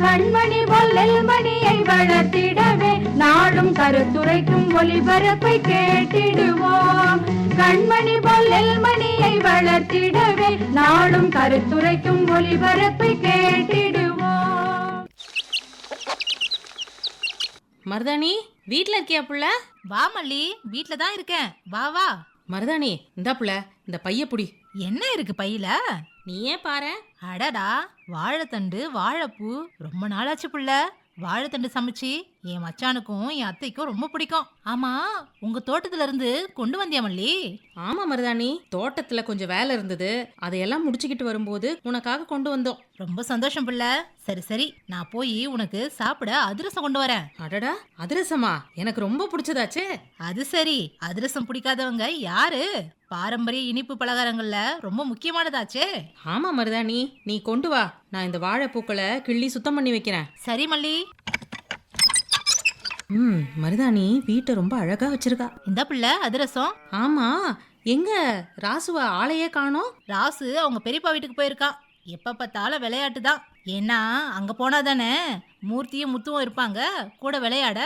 கண்மணி பொல்லல் மணியை வளர்த்திடவே நாடும் கருத்துரைக்கும் ஒளிபரப்பை கேட்டிடுவோம். கண்மணி பொல்லல் மணியை வளர்த்திடவே நாடும் கருத்துரைக்கும் ஒளிபரப்பை கேட்டிடுவோம். மருதாணி வீட்ல இருக்கியா புள்ள? வா மல்லி வீட்ல தான் இருக்கேன். வா வா. மருதாணி இந்தா புள்ள இந்த பைய புடி. என்ன இருக்கு பையில? நீயே பாரு அடடா வாழைத்தண்டு வாழைப்பூ. ரொம்ப நாளாச்சு புள்ள. வாழைத்தண்டு சமைச்சி. என் மச்சானுக்கும் என் அத்தைக்கும் ரொம்ப பிடிக்கும். ஆமா உங்க தோட்டத்துல இருந்து கொண்டு வந்தியா மல்லி? ஆமா மருதாணி தோட்டத்துல கொஞ்சம் வேலை இருந்தது. அதையெல்லாம் முடிச்சுக்கிட்டு வரும்போது உனக்காக கொண்டு வந்தோம். ரொம்ப சந்தோஷம் புள்ள. சரி சரி நான் போய் உனக்கு சாப்பிட அதிரசம் கொண்டு வரேன். அடடா அதிரசமா? எனக்கு ரொம்ப பிடிச்சதாச்சே. அது சரி அதிரசம் பிடிக்காதவங்க யாரு? பாரம்பரிய இனிப்பு பலகாரங்கள்ல ரொம்ப முக்கியமானதாச்சே. ஆமா மருதாணி நீ கொண்டு வா. நான் இந்த வாழைப்பூக்களை கிள்ளி சுத்தம் பண்ணி வைக்கிறேன். சரி மல்லி ம் மருதாணி வீட்டை ரொம்ப அழகா வச்சிருக்கா. இந்த பிள்ளை அதிரசம். ஆமா எங்க? ராசுவ ஆளையே காணோம். ராசு அவங்க பெரியப்பா வீட்டுக்கு போயிருக்கான் எப்ப பார்த்தாலும் விளையாட்டு தான். ஏன்னா அங்க போனா தானே மூர்த்தியும் முத்துவும் இருப்பாங்க. கூட விளையாட.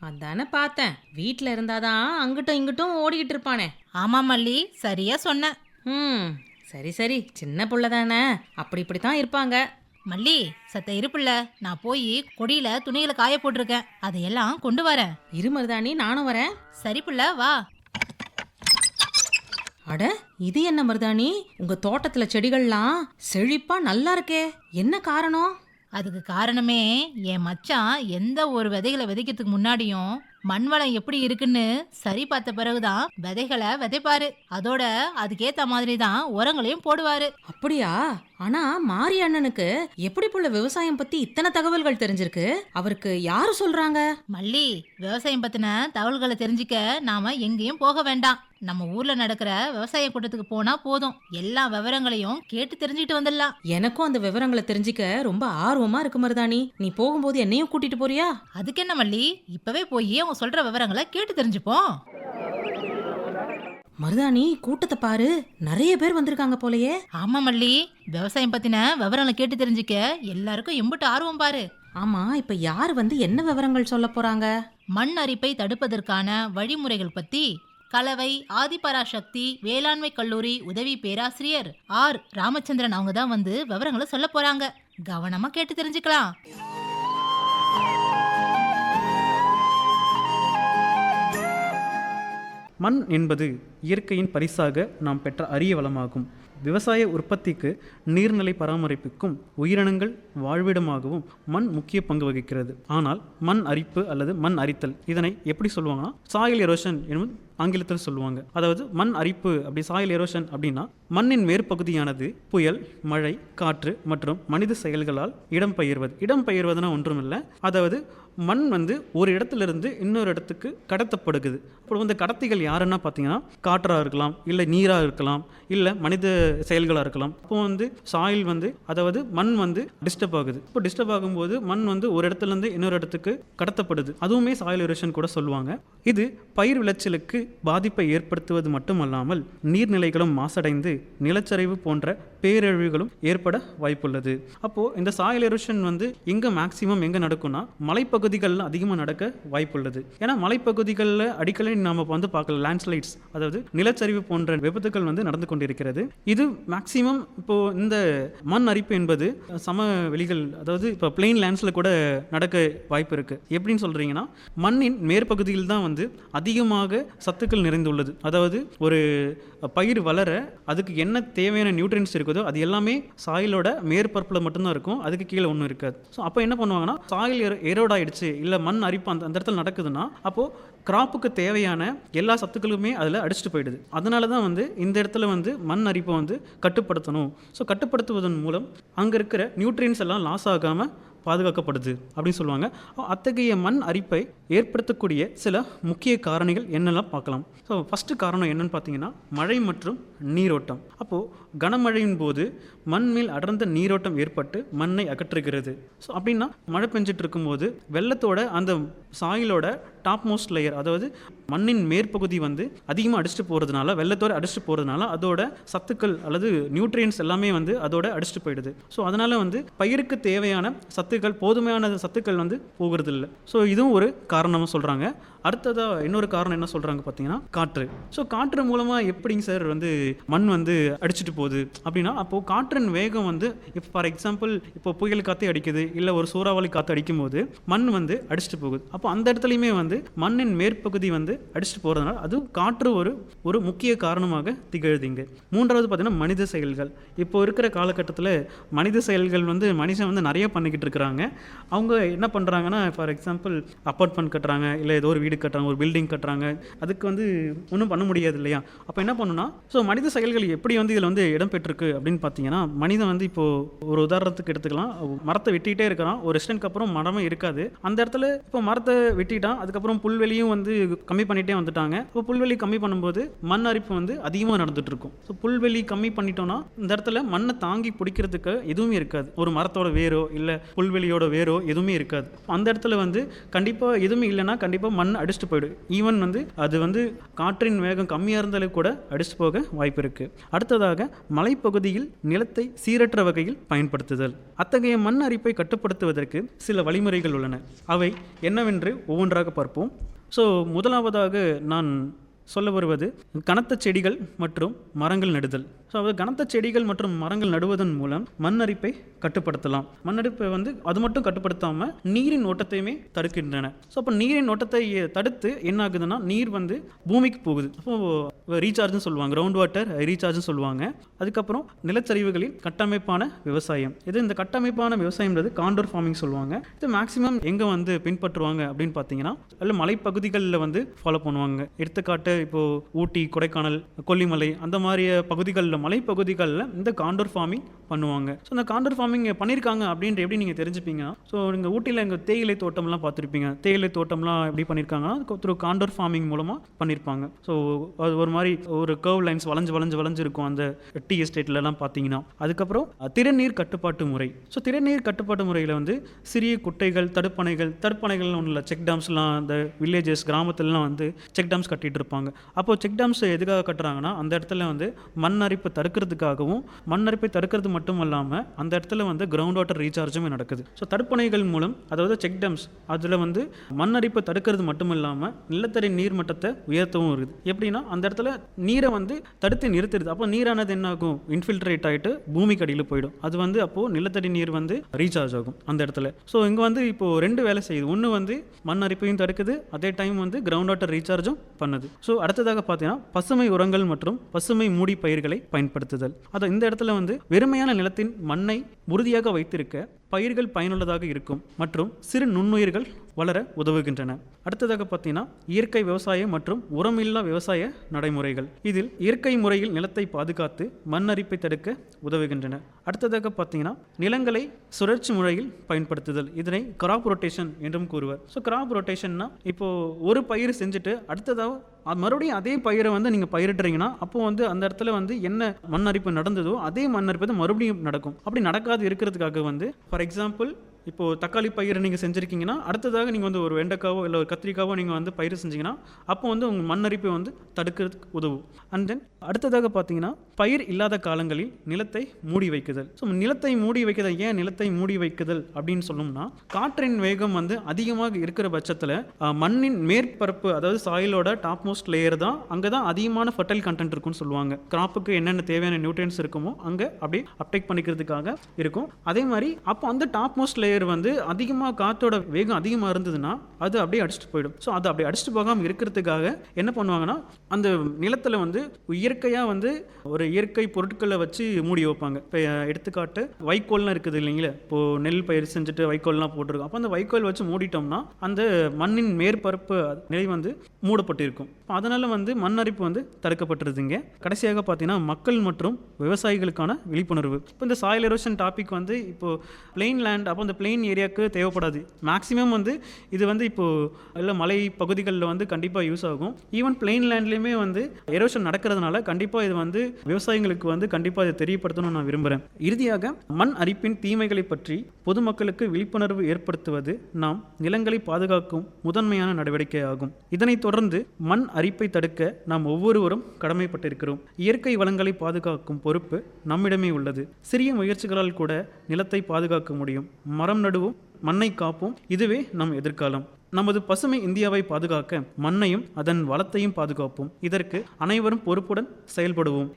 அதானே பார்த்தேன். வீட்ல இருந்தாதான் அங்கிட்டும் இங்கிட்டும் ஓடிக்கிட்டு இருப்பானே. ஆமா மல்லி. சரியா சொன்ன. ம் சரி சரி. சின்ன புள்ள தானே. அப்படி இப்படி தான் இருப்பாங்க. மல்லி சத்த இருப்புல நான் போய் கொடியில துணிகளை காய போட்டிருக்கேன். அதையெல்லாம் கொண்டு வரேன் இரு மருதாணி நானும் வரேன். சரி புள்ள வா. அட இது என்ன மருதாணி? உங்க தோட்டத்துல செடிகள்லாம் செழிப்பா நல்லா இருக்கே. என்ன காரணம்? அதுக்கு காரணமே என் மச்சான் எந்த ஒரு விதைகளை விதைக்கிறதுக்கு முன்னாடியும் மண் வளம் எப்படி இருக்குன்னு சரி பார்த்த பிறகுதான் விதைகளை விதைப்பாரு. அதோட அதுக்கேத்த மாதிரி தான் உரங்களையும் போடுவாரு. அப்படியா? ஆனா மாரி அண்ணனுக்கு எப்படி புள்ள விவசாயம் பத்தி இத்தனை தகவல்கள் தெரிஞ்சிருக்கு? அவருக்கு யாரு சொல்றாங்க? மல்லி விவசாயம் பத்தின தகவல்களை தெரிஞ்சுக்க நாம எங்கேயும் போக வேண்டாம். நம்ம ஊர்ல நடக்கிற விவசாய கூட்டத்துக்கு போனா போதும். எல்லா விவரங்களையும் கேட்டு தெரிஞ்சுக்கிட்டு வந்துடலாம். எனக்கும் அந்த விவரங்களை தெரிஞ்சுக்க ரொம்ப ஆர்வமா இருக்கு மருதாணி. நீ போகும்போது என்னையும் கூட்டிட்டு போறியா? அதுக்கு என்ன மல்லி? இப்பவே போய் அவங்க சொல்ற விவரங்களை கேட்டு தெரிஞ்சுப்போம். மருதாணி கூட்டத்தை பாரு. நிறைய பேர் வந்திருக்காங்க போலயே. ஆமா மல்லி. விவசாயம் பத்தின விவரங்களை கேட்டு தெரிஞ்சுக்க எல்லாருக்கும் எம்பிட்டு ஆர்வம் பாரு. ஆமா இப்ப யார் வந்து என்ன விவரங்கள் சொல்ல போறாங்க? மண் அரிப்பை தடுப்பதற்கான வழிமுறைகள் பத்தி கலவை ஆதிபராசக்தி வேளாண்மை கல்லூரி உதவி பேராசிரியர் ஆர். ராமச்சந்திரன் அவங்க தான் வந்து விவரங்களை சொல்ல போறாங்க. கவனமா கேட்டு தெரிஞ்சுக்கலாம். மண் என்பது இயற்கையின் பரிசாக நாம் பெற்ற அரிய வளமாகும். விவசாய உற்பத்திக்கு நீர்நிலை பராமரிப்புக்கும் உயிரினங்கள் வாழ்விடமாகவும் மண் முக்கிய பங்கு வகிக்கிறது. ஆனால் மண் அரிப்பு அல்லது மண் அரித்தல் இதனை எப்படி சொல்லுவாங்கன்னா சாயில் எரோஷன் என்பது ஆங்கிலத்தில் சொல்லுவாங்க. அதாவது மண் அரிப்பு அப்படி சாயில் எரோஷன் அப்படின்னா மண்ணின் மேற்பகுதியானது புயல் மழை காற்று மற்றும் மனித செயல்களால் இடம்பெயர்வது. இடம்பெயர்வதுனா ஒன்றுமில்லை. அதாவது மண் வந்து ஒரு இடத்துலேருந்து இன்னொரு இடத்துக்கு கடத்தப்படுகுது. இப்போ வந்து கடத்திகள் யாருன்னா பார்த்தீங்கன்னா காற்றாக இருக்கலாம் இல்லை நீராக இருக்கலாம் இல்லை மனித செயல்களாக இருக்கலாம். அப்போ வந்து சாயில் வந்து அதாவது மண் வந்து டிஸ்டர்ப் ஆகுது. இப்போ டிஸ்டர்ப் ஆகும்போது மண் வந்து ஒரு இடத்துலேருந்து இன்னொரு இடத்துக்கு கடத்தப்படுது. அதுவுமே சாயில் எரோஷன் கூட சொல்லுவாங்க. இது பயிர் விளைச்சலுக்கு பாதிப்பை ஏற்படுத்துவது மட்டுமல்லாமல் நீர்நிலைகளும் மாசடைந்து நிலச்சரிவு போன்ற பேரழிவுகளும் ஏற்பட வாய்ப்புள்ளது. அப்போது இந்த சாயில் எரோஷன் வந்து எங்கே மேக்சிமம் எங்கே நடக்கும்னா மலைப்பகுதிகளில் அதிகமாக நடக்க வாய்ப்புள்ளது. ஏன்னா மலைப்பகுதிகளில் அடிக்கடி நாம் வந்து பார்க்கலாம் லேண்ட்ஸ்லைட்ஸ் அதாவது நிலச்சரிவு போன்ற விபத்துக்கள் வந்து நடந்து கொண்டிருக்கிறது. இது மேக்சிமம் இப்போது இந்த மண் அரிப்பு என்பது சமவெளிகள் அதாவது இப்போ பிளெயின் லேண்ட்ஸில் கூட நடக்க வாய்ப்பு இருக்குது எப்படின்னு சொல்கிறீங்கன்னா மண்ணின் மேற்பகுதியில் தான் வந்து அதிகமாக சத்துக்கள் நிறைந்துள்ளது. அதாவது ஒரு பயிர் வளர அதுக்கு என்ன தேவையான நியூட்ரியன்ஸ் இருக்குதோ அது எல்லாமே சாயிலோட மேற்பரப்பில் மட்டும்தான் இருக்கும். அதுக்கு கீழே ஒன்றும் இருக்காது. ஸோ அப்போ என்ன பண்ணுவாங்கன்னா சாயில் எரோட் ஆயிடுச்சு இல்லை மண் அரிப்பு அந்த அந்த இடத்துல நடக்குதுன்னா அப்போது கிராப்புக்கு தேவையான எல்லா சத்துக்களுமே அதில் அடிச்சுட்டு போயிடுது. அதனால தான் வந்து இந்த இடத்துல வந்து மண் அரிப்பை வந்து கட்டுப்படுத்தணும். ஸோ கட்டுப்படுத்துவதன் மூலம் அங்கே இருக்கிற நியூட்ரியன்ஸ் எல்லாம் லாஸ் ஆகாமல் பாதுகாக்கப்படுது அப்படின்னு சொல்லுவாங்க. அத்தகைய மண் அரிப்பை ஏற்படுத்தக்கூடிய சில முக்கிய காரணிகள் என்னெல்லாம் பார்க்கலாம். ஸோ ஃபஸ்ட்டு காரணம் என்னென்னு பார்த்தீங்கன்னா மழை மற்றும் நீரோட்டம். அப்போது கனமழையின் போது மண் மேல் அடர்ந்த நீரோட்டம் ஏற்பட்டு மண்ணை அகற்றுகிறது. ஸோ அப்படின்னா மழை பெஞ்சிட்டு இருக்கும்போது வெள்ளத்தோட அந்த சாயிலோட டாப் மோஸ்ட் லேயர் அதாவது மண்ணின் மேற்பகுதி வந்து அதிகமாக அடிச்சுட்டு போகிறதுனால வெள்ளத்தோட அடிச்சுட்டு போகிறதுனால அதோட சத்துக்கள் அல்லது நியூட்ரியன்ஸ் எல்லாமே வந்து அதோட அடிச்சுட்டு போயிடுது. ஸோ அதனால் வந்து பயிருக்கு தேவையான சத்துக்கள் போதுமையான சத்துக்கள் வந்து போகிறது இல்லை ஸோ இதுவும் ஒரு காரணமாக சொல்கிறாங்க அடுத்ததாக இன்னொரு காரணம் என்ன சொல்கிறாங்க பார்த்தீங்கன்னா காற்று. ஸோ காற்று மூலமாக எப்படிங்க சார் வந்து மண் வந்து அடிச்சுட்டு போகுது? அப்படின்னா அப்போது காற்றின் வேகம் வந்து இப்போ ஃபார் எக்ஸாம்பிள் இப்போ புயல் காற்று அடிக்குது இல்லை ஒரு சூறாவளி காற்று அடிக்கும் போது மண் வந்து அடிச்சுட்டு போகுது. அப்போ அந்த இடத்துலையுமே வந்து மண்ணின் மேற்பகுதி வந்து அடிச்சுட்டு போகிறதுனால அது காற்று ஒரு ஒரு முக்கிய காரணமாக திகழுதுங்க. மூன்றாவது பார்த்தீங்கன்னா மனித செயல்கள். இப்போ இருக்கிற காலகட்டத்தில் மனித செயல்கள் வந்து மனுஷன் வந்து நிறைய பண்ணிக்கிட்டு இருக்கிறாங்க. அவங்க என்ன பண்ணுறாங்கன்னா ஃபார் எக்ஸாம்பிள் அப்பார்ட்மெண்ட் கட்டுறாங்க இல்லை ஏதோ ஒரு வீடு வீடு கட்டுறாங்க ஒரு பில்டிங் கட்டுறாங்க. அதுக்கு வந்து ஒன்றும் பண்ண முடியாது இல்லையா? அப்போ என்ன பண்ணுன்னா ஸோ மனித செயல்கள் எப்படி வந்து இதில் வந்து இடம்பெற்றிருக்கு அப்படின்னு பார்த்தீங்கன்னா மனிதன் வந்து இப்போது ஒரு உதாரணத்துக்கு எடுத்துக்கலாம். மரத்தை வெட்டிகிட்டே இருக்கிறான் ஒரு ரெஸ்டன்ட்க்கு அப்புறம் மரமே இருக்காது. அந்த இடத்துல இப்போ மரத்தை வெட்டிட்டான் அதுக்கப்புறம் புல்வெளியும் வந்து கம்மி பண்ணிகிட்டே வந்துட்டாங்க. இப்போ புல்வெளி கம்மி பண்ணும்போது மண் அரிப்பு வந்து அதிகமாக நடந்துட்டு இருக்கும் ஸோ புல்வெளி கம்மி பண்ணிட்டோம்னா இந்த இடத்துல மண்ணை தாங்கி பிடிக்கிறதுக்கு எதுவுமே இருக்காது. ஒரு மரத்தோட வேரோ இல்லை புல்வெளியோட வேரோ எதுவுமே இருக்காது. அந்த இடத்துல வந்து கண்டிப்பாக எதுவுமே இல்லைன்னா கண்டிப்பாக மண் அடிச்சுட்டு போயிடும் ஈவன் வந்து அது வந்து காற்றின் வேகம் கம்மியாக இருந்தாலும் கூட அடிச்சுட்டு போக வாய்ப்பு இருக்குது அடுத்ததாக மலைப்பகுதியில் நிலத்தை சீரற்ற வகையில் பயன்படுத்துதல். அத்தகைய மண் அரிப்பை கட்டுப்படுத்துவதற்கு சில வழிமுறைகள் உள்ளன. அவை என்னவென்று ஒவ்வொன்றாக பார்ப்போம். ஸோ முதலாவதாக நான் சொல்ல வருவது கனத்த செடிகள் மற்றும் மரங்கள் நடுதல். ஸோ அதாவது கனத்த செடிகள் மற்றும் மரங்கள் நடுவதன் மூலம் மண்ணரிப்பை கட்டுப்படுத்தலாம். மண் அரிப்பை வந்து அது மட்டும் கட்டுப்படுத்தாமல் நீரின் ஓட்டத்தையுமே தடுக்கின்றன. ஸோ அப்போ நீரின் ஓட்டத்தை தடுத்து என்ன ஆகுதுன்னா நீர் வந்து பூமிக்கு போகுது. அப்போ ரீசார்ஜ்னு சொல்லுவாங்க. கிரவுண்ட் வாட்டர் ரீசார்ஜ்னு சொல்லுவாங்க. அதுக்கப்புறம் நிலச்சரிவுகளின் கட்டமைப்பான விவசாயம். இது இந்த கட்டமைப்பான விவசாயம்ன்றது காண்டோர் ஃபார்மிங் சொல்லுவாங்க. இது மேக்ஸிமம் எங்கே வந்து பின்பற்றுவாங்க அப்படின்னு பார்த்தீங்கன்னா அல்ல மலைப்பகுதிகளில் வந்து ஃபாலோ பண்ணுவாங்க. எடுத்துக்காட்டு இப்போது ஊட்டி கொடைக்கானல் கொல்லிமலை அந்த மாதிரி பகுதிகளில் மலைப்பகுதிகளில் இந்த காண்டோர் ஃபார்மிங் பண்ணுவாங்க. ஸோ இந்த காண்டோர் ஃபார்மிங் பண்ணியிருக்காங்க அப்படின்ற எப்படி நீங்கள் தெரிஞ்சுப்பீங்கன்னா ஸோ நீங்கள் ஊட்டியில் எங்கள் தேயிலை தோட்டம்லாம் பார்த்துருப்பீங்க. தேயிலை தோட்டம்லாம் எப்படி பண்ணியிருக்காங்கன்னா த்ரூ காண்டோர் ஃபார்மிங் மூலமாக பண்ணியிருப்பாங்க ஸோ அது ஒரு மாதிரி ஒரு கர்வ் லைன்ஸ் வளைஞ்சு வளைஞ்சு வளைஞ்சு இருக்கும் அந்த டீ எஸ்டேட்லலாம் பார்த்தீங்கன்னா. அதுக்கப்புறம் திறநீர் கட்டுப்பாட்டு முறை. ஸோ திறநீர் கட்டுப்பாட்டு முறையில் வந்து சிறிய குட்டைகள் தடுப்பணைகள் தடுப்பணைகள் ஒன்றும் இல்லை. செக் டேம்ஸ்லாம் அந்த வில்லேஜஸ் கிராமத்துலலாம் வந்து செக் டேம்ஸ் கட்டிட்டு இருப்பாங்க. அப்போது செக் டேம்ஸ் எதுக்காக கட்டுறாங்கன்னா அந்த இடத்துல வந்து மண் அரிப்பு தடுக்கிறதுக்காகவும் மண் அரிப்பை தடுக்கிறது மட்டும் இல்லாமல் அந்த இடத்துல வந்து கிரவுண்ட் வாட்டர் ரீசார்ஜுமே நடக்குது. ஸோ தடுப்பணைகள் மூலம் அதாவது செக் டேம்ஸ் அதில் வந்து மண் அரிப்பை தடுக்கிறது மட்டும் இல்லாமல் நிலத்தடி நீர் மட்டத்தை உயர்த்தவும் இருக்குது. எப்படின்னா அந்த இடத்துல நீரை வந்து தடுத்து நிறுத்திடுது. அப்போ நீரானது என்ன ஆகும் இன்ஃபில்ட்ரேட் ஆகிட்டு பூமிக்கு அடியில் போயிடும். அது வந்து அப்போது நிலத்தடி நீர் வந்து ரீசார்ஜ் ஆகும் அந்த இடத்துல. ஸோ இங்கே வந்து இப்போது ரெண்டு வேலை செய்யுது. ஒன்று வந்து மண் அரிப்பையும் தடுக்குது. அதே டைம் வந்து கிரவுண்ட் வாட்டர் ரீசார்ஜும் பண்ணுது. ஸோ அடுத்ததாக பார்த்தீங்கன்னா பசுமை உரங்கள் மற்றும் பசுமை மூடி பயிர்களை பயன்படுத்துதல். அதை இந்த இடத்துல வந்து வெறுமையான நிலத்தின் மண்ணை உறுதியாக வைத்திருக்க பயிர்கள் பயனுள்ளதாக இருக்கும் மற்றும் சிறு நுண்ணுயிர்கள் வளர உதவுகின்றன. அடுத்ததாக பார்த்தீங்கன்னா இயற்கை விவசாயம் மற்றும் உரமில்லா விவசாய நடைமுறைகள். இதில் இயற்கை முறையில் நிலத்தை பாதுகாத்து மண் அரிப்பை தடுக்க உதவுகின்றன. அடுத்ததாக பார்த்தீங்கன்னா நிலங்களை சுழற்சி முறையில் பயன்படுத்துதல். இதனை கிராப் ரொட்டேஷன் என்றும் கூறுவர். ஸோ கிராப் ரொட்டேஷன்னா இப்போ ஒரு பயிர் செஞ்சுட்டு அடுத்ததாக மறுபடியும் அதே பயிரை வந்து நீங்கள் பயிரிடுறீங்கன்னா அப்போ வந்து அந்த இடத்துல வந்து என்ன மண் அரிப்பு நடந்ததோ அதே மண்ணரிப்பு மறுபடியும் நடக்கும். அப்படி நடக்காது இருக்கிறதுக்காக வந்து ஃபார் எக்ஸாம்பிள் இப்போது தக்காளி பயிர் நீங்கள் செஞ்சுருக்கீங்கன்னா அடுத்ததாக நீங்கள் வந்து ஒரு வெண்டைக்காவோ இல்லை ஒரு கத்திரிக்காவோ நீங்கள் வந்து பயிர் செஞ்சீங்கன்னா அப்போ வந்து உங்கள் மண்ணரிப்பை வந்து தடுக்கிறதுக்கு உதவும். அண்ட் தென் அடுத்ததாக பார்த்தீங்கன்னா பயிர் இல்லாத காலங்களில் நிலத்தை மூடி வைக்குதல். ஸோ நிலத்தை மூடி வைக்குதல் ஏன் நிலத்தை மூடி வைக்குதல் அப்படின்னு சொல்லணும்னா காற்றின் வேகம் வந்து அதிகமாக இருக்கிற பட்சத்தில் மண்ணின் மேற்பரப்பு அதாவது சாயிலோட டாப் மோஸ்ட் லேயர் தான் அங்கே தான் அதிகமான ஃபர்டைல் கண்டென்ட் இருக்கும்னு சொல்லுவாங்க. கிராப்புக்கு என்னென்ன தேவையான நியூட்ரியன்ஸ் இருக்குமோ அங்கே அப்படியே அப்டேக் பண்ணிக்கிறதுக்காக இருக்கும். அதே மாதிரி அப்போ அந்த டாப் மோஸ்ட் லேயர் வந்து அதிகமாக காற்றோட வேகம் அதிகமாக இருந்ததுன்னா அது அப்படியே அடிச்சுட்டு போயிடும். ஸோ அது அப்படியே அடிச்சுட்டு போகாமல் இருக்கிறதுக்காக என்ன பண்ணுவாங்கன்னா அந்த நிலத்தில் வந்து இயற்கையாக வந்து ஒரு இயற்கை பொருட்களை வச்சு மூடி வைப்பாங்க. இப்போ எடுத்துக்காட்டு வைக்கோல்லாம் இருக்குது இல்லைங்களா? இப்போது நெல் பயிர் செஞ்சுட்டு வைக்கோல்லாம் போட்டிருக்கோம். அப்போ அந்த வைக்கோல் வச்சு மூடிட்டோம்னா அந்த மண்ணின் மேற்பரப்பு நிலை வந்து மூடப்பட்டிருக்கும். அதனால் வந்து மண் அரிப்பு வந்து தடுக்கப்பட்டிருதுங்க. கடைசியாக பார்த்தீங்கன்னா மக்கள் மற்றும் விவசாயிகளுக்கான விழிப்புணர்வு. இப்போ இந்த சாயில் எரோஷன் டாபிக் வந்து இப்போது பிளெயின் லேண்ட் அப்போ இந்த பிளெயின் ஏரியாவுக்கு தேவைப்படாது. மேக்ஸிமம் வந்து இது வந்து இப்போது இல்லை மலை பகுதிகளில் வந்து கண்டிப்பாக யூஸ் ஆகும். ஈவன் பிளெயின் லேண்ட்லேயுமே வந்து எரோஷன் நடக்கிறதுனால கண்டிப்பாக இது வந்து விவசாயிகளுக்கு வந்து கண்டிப்பாக இதை தெரியப்படுத்தணும்னு நான் விரும்புகிறேன் இறுதியாக மண் அரிப்பின் தீமைகளை பற்றி பொதுமக்களுக்கு விழிப்புணர்வு ஏற்படுத்துவது நாம் நிலங்களை பாதுகாக்கும் முதன்மையான நடவடிக்கை ஆகும். இதனைத் தொடர்ந்து மண் அரிப்பை தடுக்க நாம் ஒவ்வொருவரும் கடமைப்பட்டிருக்கிறோம். இயற்கை வளங்களை பாதுகாக்கும் பொறுப்பு நம்மிடமே உள்ளது. சிறிய முயற்சிகளால் கூட நிலத்தை பாதுகாக்க முடியும். மரம் நடுவோம் மண்ணை காப்போம். இதுவே நம் எதிர்காலம். நமது பசுமை இந்தியாவை பாதுகாக்க மண்ணையும் அதன் வளத்தையும் பாதுகாப்போம். இதற்கு அனைவரும் பொறுப்புடன் செயல்படுவோம்.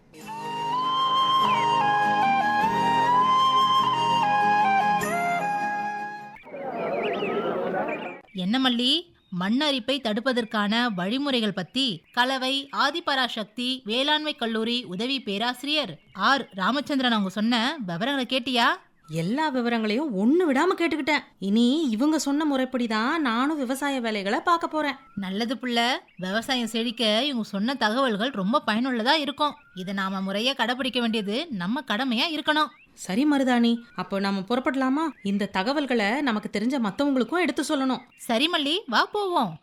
என்ன மல்லி? மண்ணரிப்பை தடுப்பதற்கான வழிமுறைகள் பத்தி கலவை ஆதிபராசக்தி வேளாண்மை கல்லூரி உதவி பேராசிரியர் ஆர். ராமச்சந்திரன் அவங்க சொன்ன விவரங்களை கேட்டியா? எல்லா விவரங்களையும் ஒண்ணு விடாம கேட்டுக்கிட்டேன். இனி இவங்க சொன்ன முறைப்படி தான் நானும் விவசாய வேலைகளை பார்க்க போறேன். நல்லது புள்ள. விவசாயம் செழிக்க இவங்க சொன்ன தகவல்கள் ரொம்ப பயனுள்ளதா இருக்கும். இதை நாம முறையா கடைபிடிக்க வேண்டியது நம்ம கடமையா இருக்கணும். சரி மருதாணி அப்போ நாம புறப்படலாமா? இந்த தகவல்களை நமக்கு தெரிஞ்ச மத்தவங்களுக்கும் எடுத்து சொல்லணும். சரி மல்லி வா போவோம்.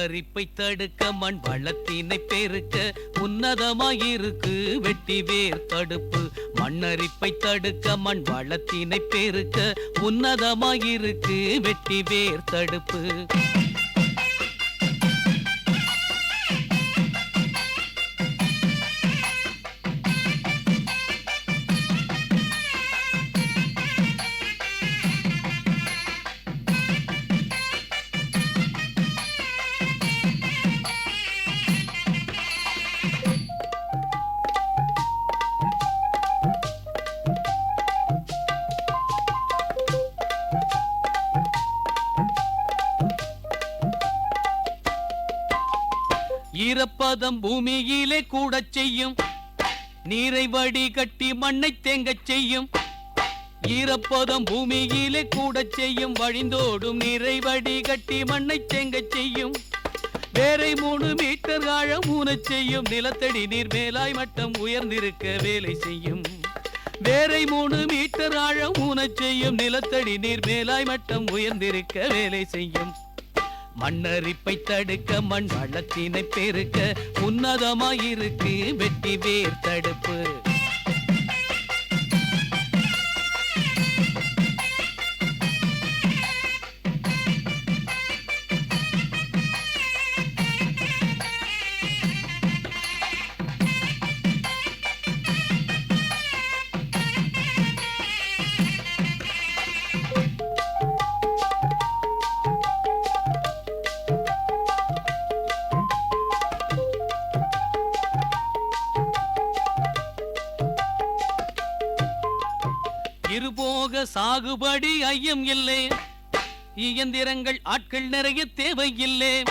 மண்ணரிப்பை தடுக்க மண் வளத்தினை பெருக்க உன்னதமாயிருக்கு வெட்டி வேர் தடுப்பு. மண்ணரிப்பை தடுக்க மண் வளத்தினை பெருக்க உன்னதமாயிருக்கு வெட்டி வேர் தடுப்பு. பாதம் பூமியிலே கூடச் செய்யும். நீரை வடிகட்டி மண்ணை தேங்கச் செய்யும். ஈரப்பதம் பூமியிலே கூடச் செய்யும். வழிந்தோடும் நீரை வடிகட்டி மண்ணை தேங்கச் செய்யும். வேரை மூணு மீட்டர் ஆழம் ஊனச் செய்யும். நிலத்தடி நீர் மேலாய் மட்டம் உயர்ந்திருக்க வேலை செய்யும். வேரை மூணு மீட்டர் ஆழம் ஊனச் செய்யும். நிலத்தடி நீர் மேலாய் மட்டம் உயர்ந்திருக்க வேலை செய்யும். மண்ணரிப்பை தடுக்க மண் வளத்தினை பெருக்க உன்னதமாயிருக்கு வெட்டி வேர் தடுப்பு. இருபோக ஐயம் இல்லை. இயந்திரங்கள் ஆட்கள் நிறைய தேவையில்லை.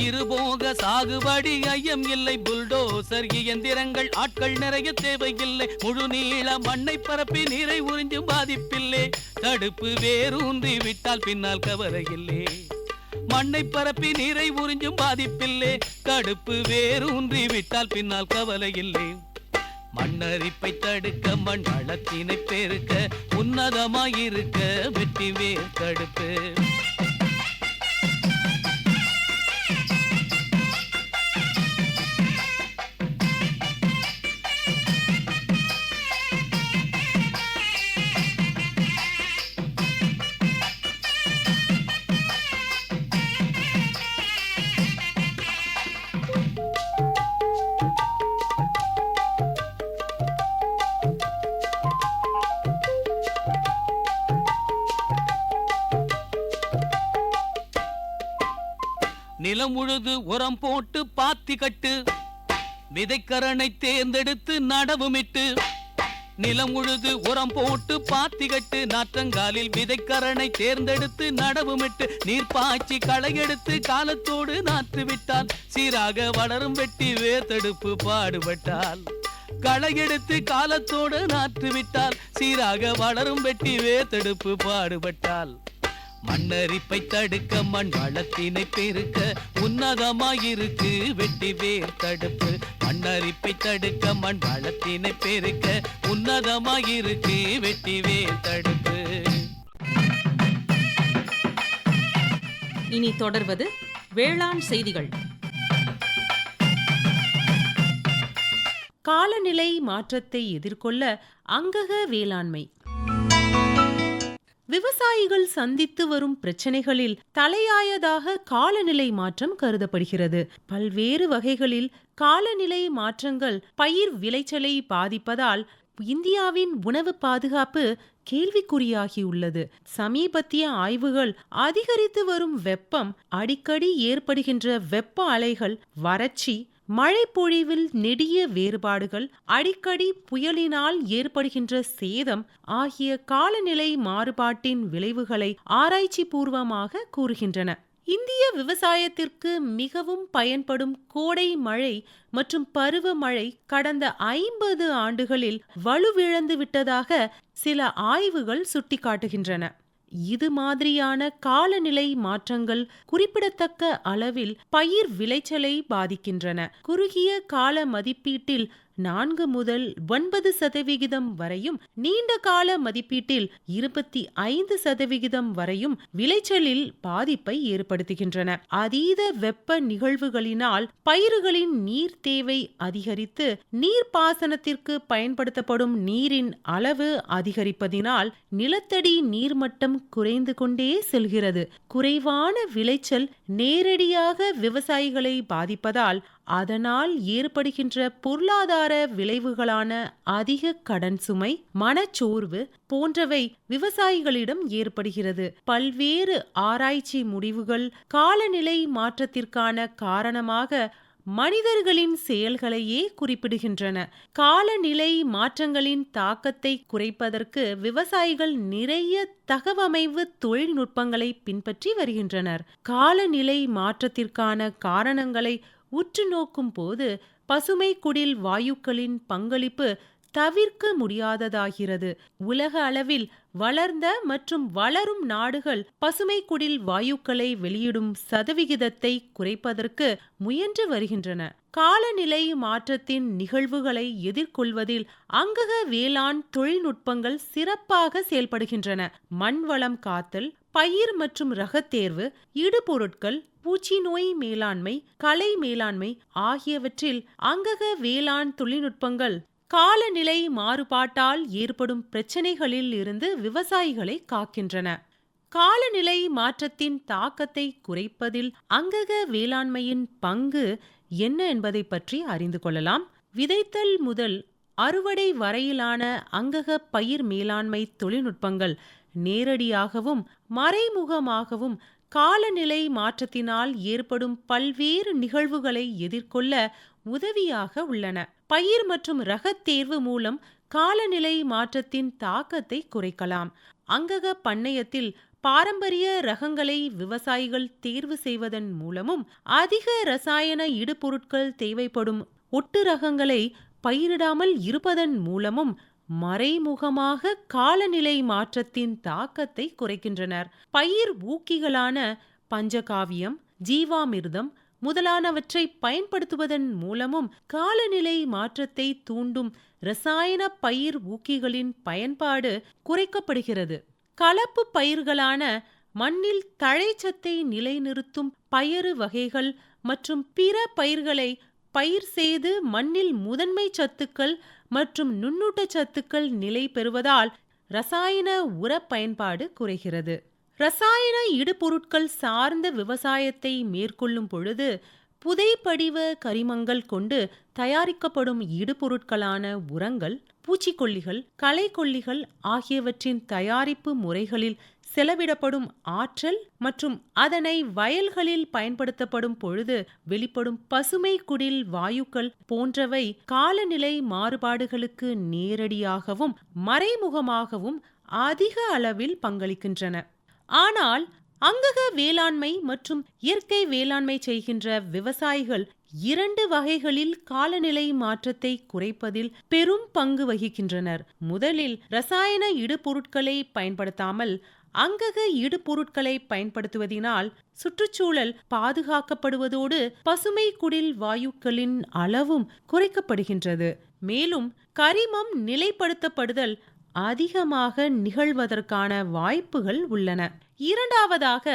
இருபோக சாகுபடி ஐயம் இல்லை. புல்டோசர் இயந்திரங்கள் ஆட்கள் நிறைய தேவையில்லை. முழு நீள மண்ணை பரப்பி நீரை உறிஞ்சும் பாதிப்பில்லை. தடுப்பு வேரூன்றி விட்டால் பின்னால் கவரையில்லை மண்ணை பரப்பி நீரை உறிஞ்சும் பாதிப்பில்லை. தடுப்பு வேரூன்றி விட்டால் பின்னால் கவலை இல்லை. மண்ணரிப்பை தடுக்க மண் வளத்தினை பெருக்க உன்னதமாயிருக்க வெற்றி வேர் தடுப்பு உரம் போட்டு பாத்தி கட்டு. விதைக்கரனை தேர்ந்தெடுத்து நடவுமிட்டு. நிலம் உழுது உரம் போட்டு பாத்திகட்டு நாற்றங்காலில் விதைக்கரனை தேர்ந்தெடுத்து நடவுமிட்டு. நீர் பாய்ச்சி களையெடுத்து காலத்தோடு நாற்று விட்டால் சீராக வளரும் வெட்டி வேத்தெடுப்பு பாடுபட்டால். களையெடுத்து காலத்தோடு நாற்று விட்டால் சீராக வளரும் வெட்டி வேத்தெடுப்பு பாடுபட்டால். மண்ணரிப்பை தடுக்க மண் வளத்தினை பெருக்க உன்னதமாயிருக்கு வெட்டி வேர் தடுப்பு. மண்ணரிப்பை தடுக்க மண் வளத்தினை பெருக்க உன்னதமாயிருக்கு வெட்டி வேர் தடுப்பு. இனி தொடர்வது வேளாண் செய்திகள். காலநிலை மாற்றத்தை எதிர்கொள்ள அங்கக வேளாண்மை. விவசாயிகள் சந்தித்து வரும் பிரச்சனைகளில் தலையாயதாக காலநிலை மாற்றம் கருதப்படுகிறது. பல்வேறு வகைகளில் காலநிலை மாற்றங்கள் பயிர் விளைச்சலை பாதிப்பதால் இந்தியாவின் உணவு பாதுகாப்பு கேள்விக்குறியாகியுள்ளது. சமீபத்திய ஆய்வுகள் அதிகரித்து வரும் வெப்பம் அடிக்கடி ஏற்படுகின்ற வெப்ப அலைகள் வறட்சி மழைப்பொழிவில் நெடிய வேறுபாடுகள் அடிக்கடி புயலினால் ஏற்படுகின்ற சேதம் ஆகிய காலநிலை மாறுபாட்டின் விளைவுகளை ஆராய்ச்சி பூர்வமாக கூறுகின்றன. இந்திய விவசாயத்திற்கு மிகவும் பயன்படும் கோடை மழை மற்றும் பருவமழை கடந்த ஐம்பது ஆண்டுகளில் வலுவிழந்து விட்டதாக சில ஆய்வுகள் சுட்டிக்காட்டுகின்றன. இது மாதிரியான காலநிலை மாற்றங்கள் குறிப்பிடத்தக்க அளவில் பயிர் விளைச்சலை பாதிக்கின்றன. குறுகிய கால மதிப்பீட்டில் நான்கு முதல் ஒன்பது சதவிகிதம் வரையும் நீண்ட கால மதிப்பீட்டில் இருபத்தி ஐந்து சதவிகிதம் வரையும் விளைச்சலில் பாதிப்பை ஏற்படுத்துகின்றன. அதீத வெப்ப நிகழ்வுகளினால் பயிர்களின் நீர் தேவை அதிகரித்து நீர்ப்பாசனத்திற்கு பயன்படுத்தப்படும் நீரின் அளவு அதிகரிப்பதினால் நிலத்தடி நீர்மட்டம் குறைந்து கொண்டே செல்கிறது. குறைவான விளைச்சல் நேரடியாக விவசாயிகளை பாதிப்பதால் அதனால் ஏற்படுகின்ற பொருளாதார விளைவுகளான அதிக கடன் சுமை மனச்சோர்வு போன்றவை விவசாயிகளிடம் ஏற்படுகிறது. பல்வேறு ஆராய்ச்சி முடிவுகள் காலநிலை மாற்றத்திற்கான காரணமாக மனிதர்களின் செயல்களையே குறிப்பிடுகின்றன. காலநிலை மாற்றங்களின் தாக்கத்தை குறைப்பதற்கு விவசாயிகள் நிறைய தகவமைவு தொழில்நுட்பங்களை பின்பற்றி வருகின்றனர். காலநிலை மாற்றத்திற்கான காரணங்களை உற்று நோக்கும் போது பசுமை குடில் வாயுக்களின் பங்களிப்பு தவிர்க்க முடியாததாகிறது. உலக அளவில் வளர்ந்த மற்றும் வளரும் நாடுகள் பசுமை குடில் வாயுக்களை வெளியிடும் சதவிகிதத்தை குறைப்பதற்கு முயன்று வருகின்றன. காலநிலை மாற்றத்தின் நிகழ்வுகளை எதிர்கொள்வதில் அங்கக வேளாண் தொழில்நுட்பங்கள் சிறப்பாக செயல்படுகின்றன. மண் வளம் காத்தல் பயிர் மற்றும் ரகத்தேர்வு இடுபொருட்கள் பூச்சி நோய் மேலாண்மை கலை மேலாண்மை ஆகியவற்றில் அங்கக வேளாண் தொழில்நுட்பங்கள் காலநிலை மாறுபாட்டால் ஏற்படும் பிரச்சினைகளில் இருந்து விவசாயிகளை காக்கின்றன. காலநிலை மாற்றத்தின் தாக்கத்தை குறைப்பதில் அங்கக வேளாண்மையின் பங்கு என்ன என்பதை பற்றி அறிந்து கொள்ளலாம். விதைத்தல் முதல் அறுவடை வரையிலான அங்கக பயிர் மேலாண்மை தொழில்நுட்பங்கள் நேரடியாகவும் மறைமுகமாகவும் காலநிலை மாற்றத்தினால் ஏற்படும் பல்வேறு நிகழ்வுகளை எதிர்கொள்ள உதவியாக உள்ளன. பயிர் மற்றும் ரகத் தேர்வு மூலம் காலநிலை மாற்றத்தின் தாக்கத்தை குறைக்கலாம். அங்கக பண்ணையத்தில் பாரம்பரிய ரகங்களை விவசாயிகள் தேர்வு செய்வதன் மூலமும் அதிக ரசாயன இடுபொருட்கள் தேவைப்படும் ஒட்டு ரகங்களை பயிரிடாமல் இருப்பதன் மூலமும் மறைமுகமாக காலநிலை மாற்றத்தின் தாக்கத்தை குறைக்கின்றனர். பயிர் ஊக்கிகளான பஞ்சகாவியம் ஜீவாமிர்தம் முதலானவற்றை பயன்படுத்துவதன் மூலமும் காலநிலை மாற்றத்தை தூண்டும் ரசாயன பயிர் ஊக்கிகளின் பயன்பாடு குறைக்கப்படுகிறது. கலப்பு பயிர்களான மண்ணில் தழைச்சத்தை நிலைநிறுத்தும் பயறு வகைகள் மற்றும் பிற பயிர்களை பயிர் செய்து மண்ணில் முதன்மை சத்துக்கள் மற்றும் நுண்ணூட்டச்சத்துக்கள் நிலை பெறுவதால் ரசாயன உர பயன்பாடு குறைகிறது. ரசாயன இடுபொருட்கள் சார்ந்த விவசாயத்தை மேற்கொள்ளும் பொழுது புதைப்படிவ கரிமங்கள் கொண்டு தயாரிக்கப்படும் இடுபொருட்களான உரங்கள் பூச்சிக்கொல்லிகள் களைக்கொல்லிகள் ஆகியவற்றின் தயாரிப்பு முறைகளில் செலவிடப்படும் ஆற்றல் மற்றும் அதனை வயல்களில் பயன்படுத்தப்படும் பொழுது வெளிப்படும் பசுமை குடில் வாயுக்கள் போன்றவை காலநிலை மாறுபாடுகளுக்கு நேரடியாகவும் மறைமுகமாகவும் அதிக அளவில் பங்களிக்கின்றன. ஆனால் அங்கக வேளாண்மை மற்றும் இயற்கை வேளாண்மை செய்கின்ற விவசாயிகள் இரண்டு வகைகளில் காலநிலை மாற்றத்தை குறைப்பதில் பெரும் பங்கு வகிக்கின்றனர். முதலில் ரசாயன இடுபொருட்களை பயன்படுத்தாமல் அங்கக இடுபொருட்களை பயன்படுத்துவதினால் சுற்றுச்சூழல் பாதுகாக்கப்படுவதோடு பசுமை குடில் வாயுக்களின் அளவும் குறைக்கப்படுகின்றது. மேலும் கரிமம் நிலைப்படுத்தப்படுதல் அதிகமாக நிகழ்வதற்கான வாய்ப்புகள் உள்ளன. இரண்டாவதாக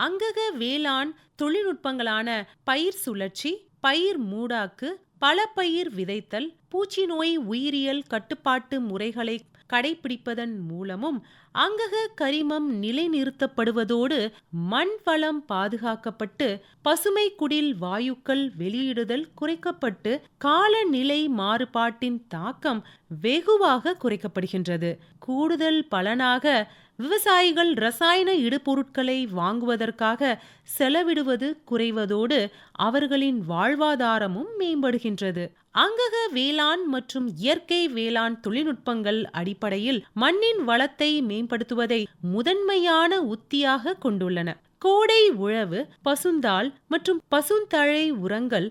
அங்கக வேளாண் தொழில்நுட்பங்களான பயிர் சுழற்சி பயிர் மூடாக்கு பல பயிர் விதைத்தல் பூச்சி நோய் உயிரியல் கட்டுப்பாட்டு முறைகளை கடைபிடிப்பதன் மூலமும் அங்கக கரிமம் நிலைநிறுத்தப்படுவதோடு மண் வளம் பாதுகாக்கப்பட்டு பசுமை குடில் வாயுக்கள் வெளியிடுதல் குறைக்கப்பட்டு காலநிலை மாறுபாட்டின் தாக்கம் வெகுவாக குறைக்கப்படுகின்றது. கூடுதல் பலனாக விவசாயிகள் ரசாயன இடுபொருட்களை வாங்குவதற்காக செலவிடுவது குறைவதோடு அவர்களின் வாழ்வாதாரமும் மேம்படுகின்றது. அங்கக வேளாண் மற்றும் இயற்கை வேளாண் தொழில்நுட்பங்கள் அடிப்படையில் மண்ணின் வளத்தை மேம்படுத்துவதை முதன்மையான உத்தியாக கொண்டுள்ளன. கோடை உழவு பசுந்தாள் மற்றும் பசுந்தழை உரங்கள்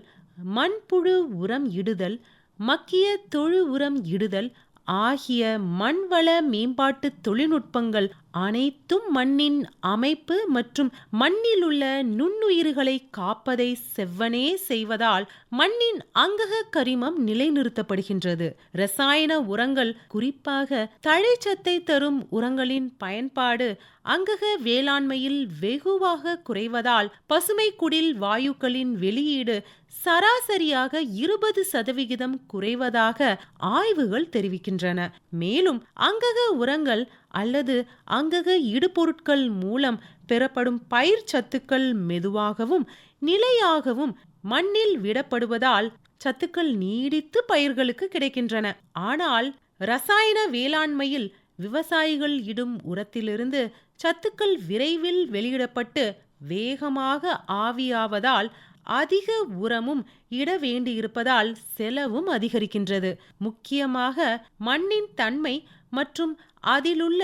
மண்புழு உரம் இடுதல் மக்கிய தொழு உரம் இடுதல் ஆகிய மண்வள மேம்பாட்டு தொழில்நுட்பங்கள் அனைத்தும் மண்ணின் அமைப்பு மற்றும் மண்ணில் உள்ள நுண்ணுயிர்களை காப்பதை செவ்வனே செய்வதால் மண்ணின் அங்கக கரிமம் நிலைநிறுத்தப்படுகின்றது. ரசாயன உரங்கள் குறிப்பாக தழைச்சத்தை தரும் உரங்களின் பயன்பாடு அங்கக வேளாண்மையில் வெகுவாக குறைவதால் பசுமை குடில் வாயுக்களின் வெளியீடு சராசரியாக இருபது சதவிகிதம் குறைவதாக ஆய்வுகள் தெரிவிக்கின்றன. மேலும் அங்கக உரங்கள் அல்லது அங்கக இடுபொருட்கள் மூலம் பெறப்படும் பயிர் சத்துக்கள் மெதுவாகவும் நிலையாகவும் மண்ணில் விடப்படுவதால் சத்துக்கள் நீடித்து பயிர்களுக்கு கிடைக்கின்றன. ஆனால் ரசாயன வேளாண்மையில் விவசாயிகள் இடும் உரத்திலிருந்து சத்துக்கள் விரைவில் வெளியிடப்பட்டு வேகமாக ஆவியாவதால் அதிக உரமும் இட வேண்டியிருப்பதால் செலவும் அதிகரிக்கின்றது. முக்கியமாக மண்ணின் தன்மை மற்றும் அதிலுள்ள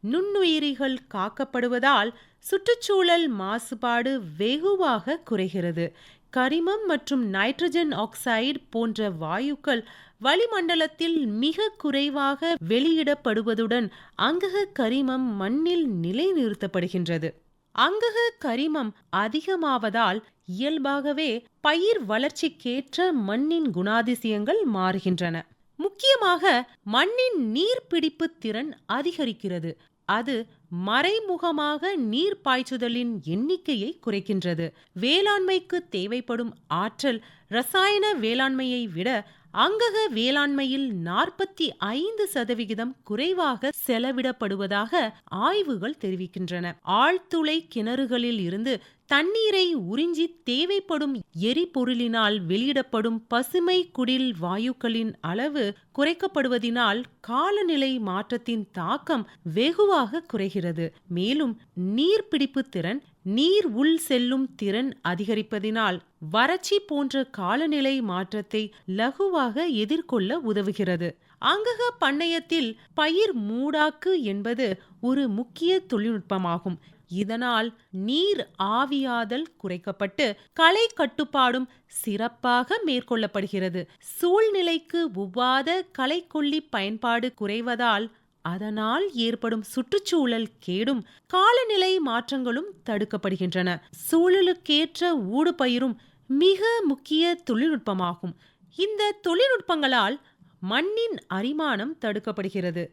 நுண்ணுயிரிகள் காக்கப்படுவதால் சுற்றுச்சூழல் மாசுபாடு வெகுவாக குறைகிறது. கரிமம் மற்றும் நைட்ரஜன் ஆக்சைடு போன்ற வாயுக்கள் வளிமண்டலத்தில் மிக குறைவாக வெளியிடப்படுவதுடன் அங்கக கரிமம் மண்ணில் நிலைநிறுத்தப்படுகின்றது. அங்கக கரிமம் அதிகமாவதால் இயல்பாகவே பயிர் வளர்ச்சிக்கேற்ற மண்ணின் குணாதிசயங்கள் மாறுகின்றன. முக்கியமாக மண்ணின் நீர்பிடிப்பு திறன் அதிகரிக்கிறது. அது மறைமுகமாக நீர் பாய்ச்சுதலின் எண்ணிக்கையை குறைக்கின்றது. வேளாண்மைக்கு தேவைப்படும் ஆற்றல் ரசாயன வேளாண்மையை விட அங்கக வேளாண்மையில் நாற்பத்தி ஐந்து சதவிகிதம் குறைவாக செலவிடப்படுவதாக ஆய்வுகள் தெரிவிக்கின்றன. ஆழ்துளை கிணறுகளில் இருந்து தண்ணீரை உறிஞ்சி தேவைப்படும் எரிபொருளினால் வெளியிடப்படும் பசுமை குடில் வாயுக்களின் அளவு குறைக்கப்படுவதினால் காலநிலை மாற்றத்தின் தாக்கம் வெகுவாக குறைகிறது. மேலும் நீர்பிடிப்பு திறன் நீர் உள் செல்லும் திறன் அதிகரிப்பதினால் வறட்சி போன்ற காலநிலை மாற்றத்தை லகுவாக எதிர்கொள்ள உதவுகிறது. அங்கக பண்ணையத்தில் பயிர் மூடாக்கு என்பது ஒரு முக்கிய தொழில்நுட்பமாகும். இதனால் நீர் ஆவியாதல் குறைக்கப்பட்டு களை கட்டுப்பாடும் சிறப்பாக மேற்கொள்ளப்படுகிறது. சூழ்நிலைக்கு ஒவ்வாத களைக்கொல்லி பயன்பாடு குறைவதால் அதனால் ஏற்படும் சுற்றுச்சூழல் கேடும் காலநிலை மாற்றங்களும் தடுக்கப்படுகின்றன. சூழலுக்கேற்ற ஊடுபயிரும் மிக முக்கிய தொழில்நுட்பமாகும். இந்த தொழில்நுட்பங்களால் மண்ணின் அரிமானம் தடுக்கப்படுகிறது.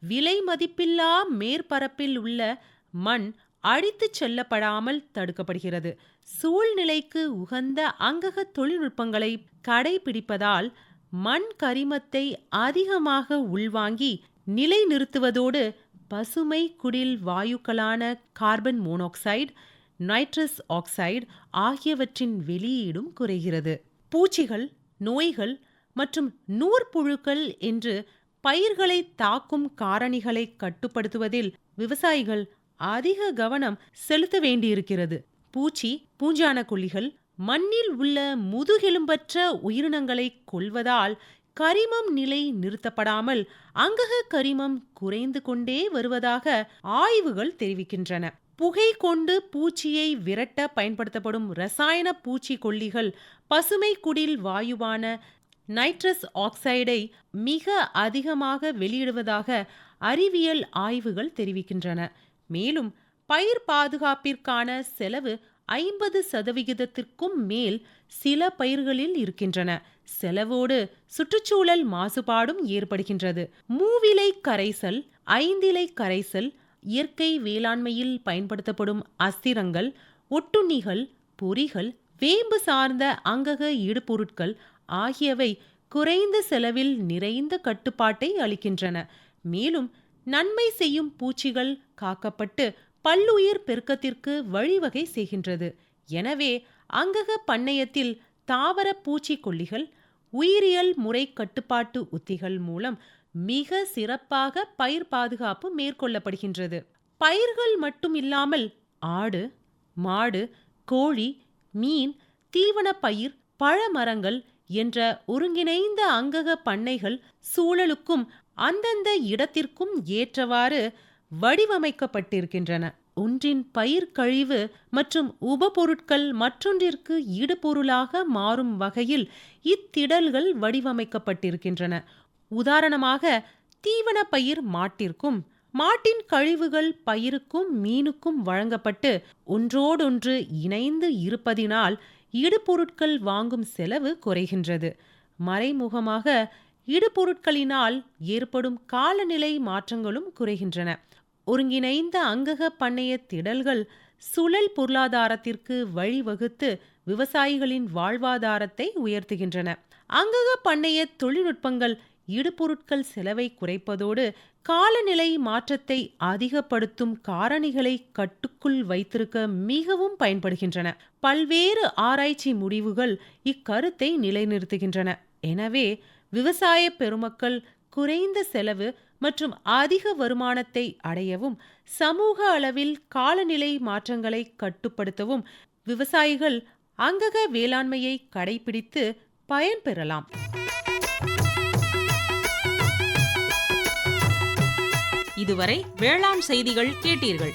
விலை மதிப்பில்லா மேற்பரப்பில் உள்ள மண் அடித்துச் செல்லப்படாமல் தடுக்கப்படுகிறது. சூழ்நிலைக்கு உகந்த அங்கக தொழில்நுட்பங்களை கடைபிடிப்பதால் மண் கரிமத்தை அதிகமாக உள்வாங்கி நிலைநிறுத்துவதோடு பசுமை குடில் வாயுக்களான கார்பன் மோனாக்சைடு நைட்ரஸ் ஆக்சைடு ஆகியவற்றின் வெளியீடும் குறைகிறது. பூச்சிகள் நோய்கள் மற்றும் நூற்புழுக்கள் என்று பயிர்களை தாக்கும் காரணிகளை கட்டுப்படுத்துவதில் விவசாயிகள் அதிக கவனம் செலுத்த வேண்டியிருக்கிறது. பூச்சி பூஞ்சான கொல்லிகள் மண்ணில் உள்ள முதுகெலும்பற்ற உயிரினங்களை கொல்வதால் கரிமம் நிலை நிறுத்தப்படாமல் அங்கக கரிமம் குறைந்து கொண்டே வருவதாக ஆய்வுகள் தெரிவிக்கின்றன. புகை கொண்டு பூச்சியை விரட்ட பயன்படுத்தப்படும் ரசாயன பூச்சிக்கொல்லிகள் பசுமை குடில் வாயுவான நைட்ரஸ் ஆக்சைடை மிக அதிகமாக வெளியிடுவதாக அறிவியல் ஆய்வுகள் தெரிவிக்கின்றன. மேலும் பயிர் பாதுகாப்பிற்கான செலவு ஐம்பது சதவிகிதத்திற்கும் மேல் சில பயிர்களில் இருக்கின்றன. செலவோடு சுற்றுச்சூழல் மாசுபாடும் ஏற்படுகின்றது. மூவிலை கரைசல் ஐந்திலை கரைசல் இயற்கை வேளாண்மையில் பயன்படுத்தப்படும் அஸ்திரங்கள் ஒட்டுண்ணிகள் பொறிகள் வேம்பு சார்ந்த அங்கக இடுபொருட்கள் ஆகியவை குறைந்த செலவில் நிறைந்த கட்டுப்பாட்டை அளிக்கின்றன. மேலும் நன்மை செய்யும் பூச்சிகள் காக்கப்பட்டு பல்லுயிர் பெருக்கத்திற்கு வழிவகை செய்கின்றது. எனவே அங்கக பண்ணையத்தில் தாவர பூச்சிக்கொல்லிகள் உயிரியல் முறை கட்டுப்பாட்டு உத்திகள் மூலம் மிக சிறப்பாக பயிர் பாதுகாப்பு மேற்கொள்ளப்படுகின்றது. பயிர்கள் மட்டும் இல்லாமல் ஆடு மாடு கோழி மீன் தீவன பயிர் பழமரங்கள் என்ற ஒருங்கிணைந்த அங்கக பண்ணைகள் சூழலுக்கும் அந்தந்த இடத்திற்கும் ஏற்றவாறு வடிவமைக்கப்பட்டிருக்கின்றன. ஒன்றின் பயிர் கழிவு மற்றும் உபபொருட்கள் மற்றொன்றிற்கு ஈடுபொருளாக மாறும் வகையில் இத்திடல்கள் வடிவமைக்கப்பட்டிருக்கின்றன. உதாரணமாக தீவன பயிர் மாட்டிற்கும் மாட்டின் கழிவுகள் பயிருக்கும் மீனுக்கும் வழங்கப்பட்டு ஒன்றோடொன்று இணைந்து இருப்பதினால் இடுபொருட்கள் வாங்கும் செலவு குறைகின்றது. மறைமுகமாக இடுபொருட்களினால் ஏற்படும் காலநிலை மாற்றங்களும் குறைகின்றன. ஒருங்கிணைந்த அங்கக பண்ணைய திடல்கள் சுழல் பொருளாதாரத்திற்கு வழிவகுத்து விவசாயிகளின் வாழ்வாதாரத்தை உயர்த்துகின்றன. அங்கக பண்ணைய தொழில்நுட்பங்கள் இடுபொருட்கள் செலவை குறைப்பதோடு காலநிலை மாற்றத்தை அதிகப்படுத்தும் காரணிகளை கட்டுக்குள் வைத்திருக்க மிகவும் பயன்படுகின்றன. பல்வேறு ஆராய்ச்சி முடிவுகள் இக்கருத்தை நிலைநிறுத்துகின்றன. எனவே விவசாய பெருமக்கள் குறைந்த செலவு மற்றும் அதிக வருமானத்தை அடையவும் சமூக அளவில் காலநிலை மாற்றங்களை கட்டுப்படுத்தவும் விவசாயிகள் அங்கக வேளாண்மையை கடைபிடித்து பயன்பெறலாம் இதுவரை வேளாண் செய்திகள் கேட்டீர்கள்.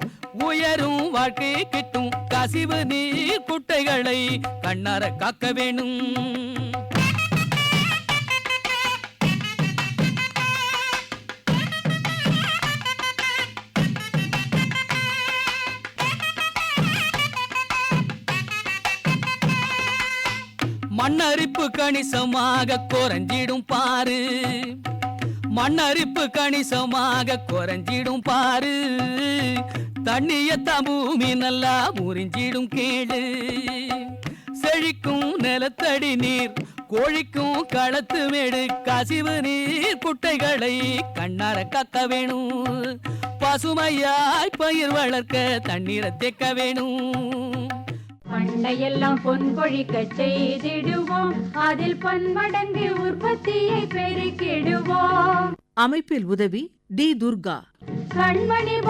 உயரும் வாழ்க்கை கிட்டும் கசிவு நீர் குட்டைகளை கண்ணார காக்க வேணும். மண்ணரிப்பு கணிசமாக குறைஞ்சிடும் பாரு. மண்ணரிப்பு கணிசமாக குறைஞ்சிடும் பாரு. தண்ணியத்தான் பூமி நல்லா முறிஞ்சிடும் கேடு. செழிக்கும் நிலத்தடி நீர் கோழிக்கும் களத்து மேடு கசிவு நீர் குட்டைகளை கண்ணார கக்க வேணும். பசுமையாய் பயிர் வளர்க்க தண்ணீரை தேக்க வேணும். மண்டையெல்லாம் பொன் பொழிக்க செய்திடுவோம். அதில் பன்மடங்கு உற்பத்தியை பெருக்கிடுவோம். அமைப்பில் உதவி டி துர்கா. கண்மணி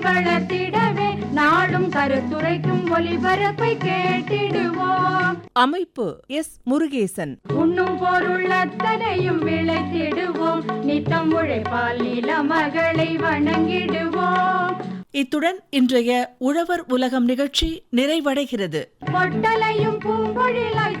வளர்த்திடவே நாடும் கருத்துரைக்கும் ஒளிபரப்பை கேட்டிடுவோம். அமைப்பு எஸ் முருகேசன். உண்ணும் பொருள் அத்தனையும் விளைத்திடுவோம். நித்தம் உழைப்பால் நில மகளை வணங்கிடுவோம். இத்துடன் இன்றைய உழவர் உலகம் நிகழ்ச்சி நிறைவடைகிறது. பொட்டலையும் பூங்கொழிலாய்